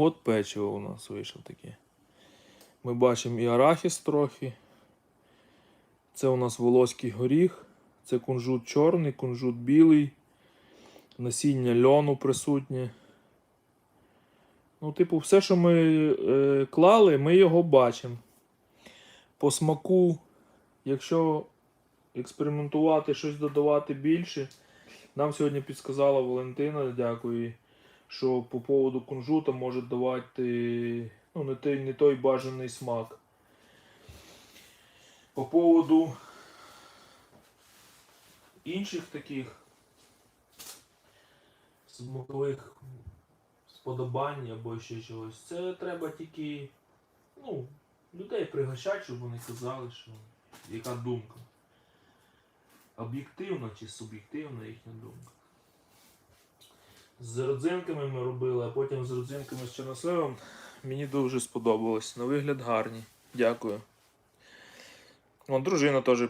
От печиво у нас вийшло таке. Ми бачимо і арахіс трохи. Це у нас волоський горіх, це кунжут чорний, кунжут білий, насіння льону присутнє. Ну, типу, все, що ми е, клали, ми його бачимо. По смаку, якщо експериментувати, щось додавати більше, нам сьогодні підсказала Валентина, дякую, що по поводу кунжута може давати ну, не, той, не той бажаний смак. По поводу інших таких смакових сподобань або ще чогось, це треба тільки ну, людей пригощати, щоб вони казали, що яка думка. Об'єктивна чи суб'єктивна їхня думка. З родзинками ми робили, а потім з родзинками з чорносливом. Мені дуже сподобалось. На вигляд гарні. Дякую. Вон дружина теж